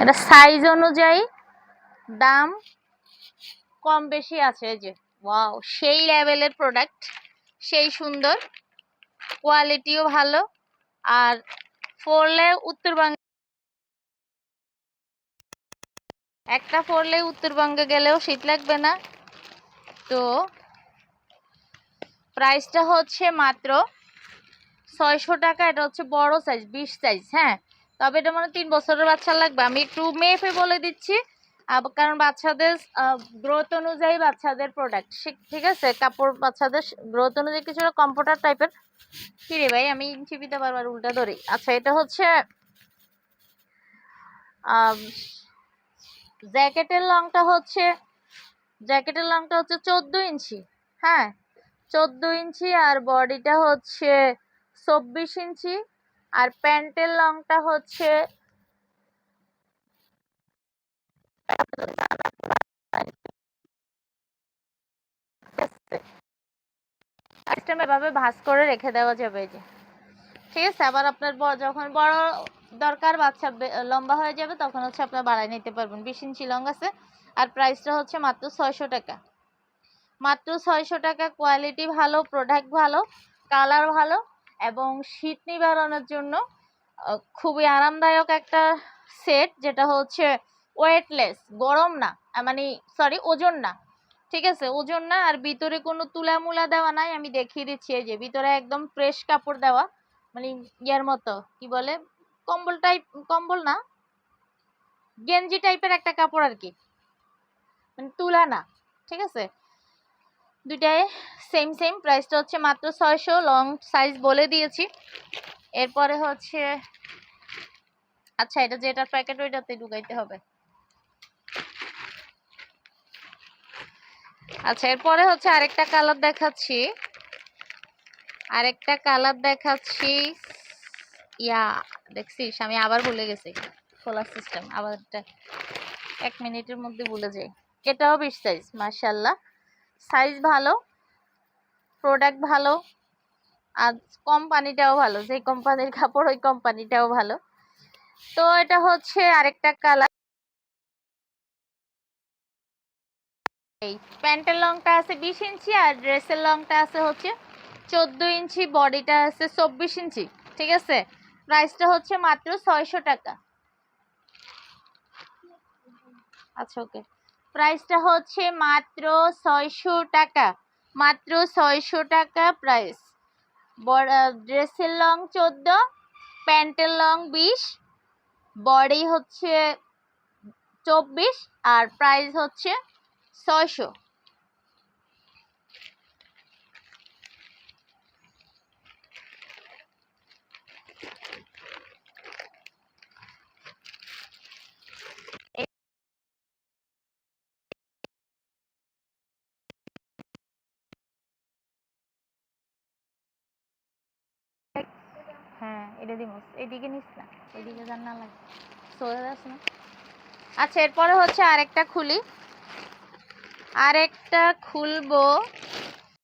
এটা সাইজ অনুযায়ী দাম কম বেশি আছে যে। ওয়াও সেই লেভেলের প্রোডাক্ট সেই সুন্দর। কোয়ালিটিও ভালো। আর পরলে উত্তরবঙ্গে একটা পরলে উত্তরবঙ্গে গেলেও শীত লাগবে না। তো প্রাইসটা হচ্ছে মাত্র ছয়শো টাকা, এটা হচ্ছে বড় সাইজ বিশ সাইজ হ্যাঁ? তবে এটা মানে তিন বছরের বাচ্চা লাগবে। আমি একটু মেপে বলে দিচ্ছি। কারণ বাচ্চাদের গ্রোথ অনুযায়ী বাচ্চাদের প্রোডাক্ট ঠিক আছে? কাপড় বাচ্চাদের গ্রোথ অনুযায়ী কিছুটা কম্পিউটার টাইপের কি রে ভাই, আমি চিপিতে বারবার উল্টা ধরি। আচ্ছা এটা হচ্ছে জ্যাকেটের লংটা হচ্ছে, জ্যাকেটের লংটা হচ্ছে চোদ্দ ইঞ্চি। হ্যাঁ চোদ্দ ইঞ্চি আর বডিটা হচ্ছে চব্বিশ ইঞ্চি। আর প্যান্টের লংটা হচ্ছে এভাবে ভাঁজ করে রেখে দেওয়া যাবে যে। ঠিক আছে, আবার আপনার যখন বড় দরকার, বাচ্চা লম্বা হয়ে যাবে, তখন হচ্ছে আপনার বাড়ায় নিতে পারবেন। বিশ ইঞ্চি লং আছে, আর প্রাইসটা হচ্ছে মাত্র ছয়শো টাকা। মাত্র ছয়শো টাকা কোয়ালিটি ভালো প্রোডাক্ট ভালো কালার ভালো এবং শীত নিবারণের জন্য খুবই আরামদায়ক একটা সেট যেটা হচ্ছে ওয়েটলেস গরম না মানে সরি ওজন না, ঠিক আছে? ওজন না, আর ভিতরে কোনো তুলা মুলা দেওয়া নাই, আমি দেখিয়ে দিচ্ছি, এই যে, ভিতরে একদম ফ্রেশ কাপড় দেওয়া মানে ইয়ার মতো, কি বলে? কম্বল টাইপ কম্বল না, গেঞ্জি টাইপের একটা কাপড় আর কি মানে তুলা না, ঠিক আছে? দুইটাই সেম সেম প্রাইসটা হচ্ছে মাত্র ছয়শো লং সাইজ বলে দিয়েছি। এরপরে হচ্ছে আচ্ছা এটা যেটা প্যাকেট ওইটাতে ঢুকাইতে হবে। আচ্ছা এরপরে হচ্ছে আরেকটা কালার দেখাচ্ছি। আরেকটা কালার দেখাচ্ছি। ইয়া, দেখছিস? আমি আবার ভুলে গেছি। খোলার সিস্টেম আবার এক মিনিটের মধ্যে ভুলে যাই। এটাও বিশ সাইজ মার্শাল্লাহ সাইজ ভালো প্রোডাক্ট ভালো, আর কোম্পানিটাও ভালো যে কোম্পানির কাপড় ওই কোম্পানিটাও ভালো। তো এটা হচ্ছে আরেকটা কালার এই প্যান্টের লংটা আছে বিশ ইঞ্চি, আর ড্রেসের লংটা আছে হচ্ছে চোদ্দ ইঞ্চি, বডিটা আছে চব্বিশ ইঞ্চি, ঠিক আছে? প্রাইসটা হচ্ছে মাত্র ছয়শো টাকা। আচ্ছা ওকে প্রাইসটা হচ্ছে মাত্র ছয়শো টাকা, মাত্র ছয়শো টাকা প্রাইস। ড্রেসের লং চোদ্দ, প্যান্টের লং বিশ, বডি হচ্ছে চব্বিশ আর প্রাইস হচ্ছে ছয়শো। হ্যাঁ এটা দিমস এদিকে নিস না এদিকে যান, না লাগে। সোজা যাস না। আচ্ছা এরপরে হচ্ছে আরেকটা খুলি। আরেকটা খুলবো।